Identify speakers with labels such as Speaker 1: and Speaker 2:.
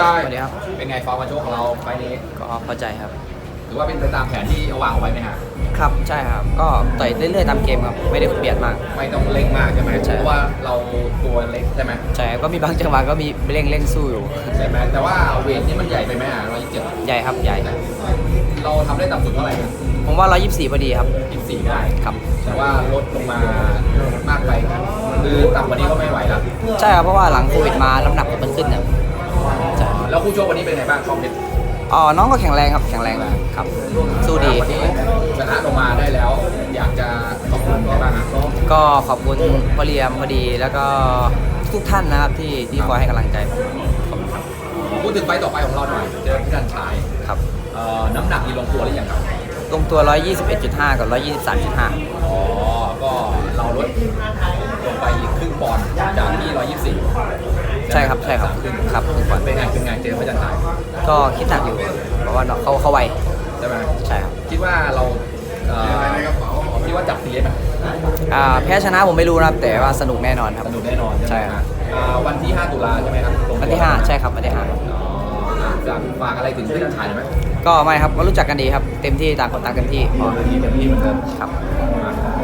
Speaker 1: ชาย
Speaker 2: สวัสดีครับ
Speaker 1: เป็นไงฟอร์มการชกของเราไฟล์นี้
Speaker 2: ก็พอใจครับ
Speaker 1: ถือว่าเป็นไปตามแผนที่เอาวางเอาไว้ไหมฮะ
Speaker 2: ครับใช่ครับ ก็ต่อยเรื่อยๆตามเกมครับ ไม่ได้เบียดมาก
Speaker 1: ไม่ต้องเร่งมากใช่ไหม
Speaker 2: ใช่
Speaker 1: เพราะว่าเราตัวเล็กใช่ไหม
Speaker 2: ใช่ก็มีบางจังหวะก็มีเร่งเร่งสู้อยู่
Speaker 1: ใช่ไหมแต่ว่าเวทนี่มันใหญ่ไปไหมอะร้อยยี่สิบเจ็ด
Speaker 2: ใหญ่ครับใหญ่
Speaker 1: เราทำได้ต่ำสุดเท่าไหร่นะ
Speaker 2: ผมว่า 124พอดีครับ
Speaker 1: ยี่สิบสี่ได้
Speaker 2: ครับ
Speaker 1: แต่ว่าลดลงมามากไป คือต่ำกว่านี้ก็ไม่ไหวแล้ว
Speaker 2: ใช่ครับ เพราะว่าหลังโควิดมาน้ำหนักมันขึ้นเนี่ยใช่
Speaker 1: แล้วคู่ชกวันนี้เป็นไงบ้างคอมเพชร
Speaker 2: อ๋อน้องก็แข็งแรงครับแข็งแรงครับ สู้ดี
Speaker 1: วันนี้ชนะลงมาได้แล้ว อยากจะขอบคุณใครบ้างครับ
Speaker 2: ก็ขอบคุณพอเรียมพอดีแล้วก็ทุกท่านนะครับที่ที่คอยให้กำลังใจผมขอบคุณครับ
Speaker 1: พูดถึงไฟต์ต่อไปของเราหน่อยเจอพี่ดันชาย
Speaker 2: ครับ
Speaker 1: เอ่อน้ำหนักมีลงตัวหรือยังครับ
Speaker 2: ลงตัว 121.5 กับ 123.5
Speaker 1: อ๋อ ก็เราลดลงไปอีกครึ่งปอนด์จากที่124
Speaker 2: ใช่ครับใช่ครับ
Speaker 1: ครึ่ง
Speaker 2: ครับครึ่งปอนด์
Speaker 1: เป็นไงเป็นไงเจอพี่ดันชาย
Speaker 2: ก็คิดหนักอยู่เพราะว่าเขาเขาไว
Speaker 1: ใช่ไหม
Speaker 2: ใช่ครับ
Speaker 1: คิดว่าเราเอ่อคิดว่าจับตีได้ไหม
Speaker 2: อ่าแพ้ชนะผมไม่รู้นะครับแต่ว่าสนุกแน่นอนครับ
Speaker 1: สนุกแน่นอน
Speaker 2: ใช่
Speaker 1: ไหม
Speaker 2: ครับ
Speaker 1: อ่าวันที่ 5 ตุลาใช่ไหมครับลงตัว
Speaker 2: วันที่ 5 ใช่ครับวันที่
Speaker 1: อ๋ออะอยากฝากอะไรถึงพี่ดันชายหน่อยไหม
Speaker 2: 5ก็ไม่ครับก็รู้จักกันดีครับ เต็มที่ต่างคนต่างเต็มที่
Speaker 1: อ๋อเต็มที่เต็มที่เหมือนเดิม
Speaker 2: ครับ
Speaker 1: อะโอเคขอบคุณมากครับ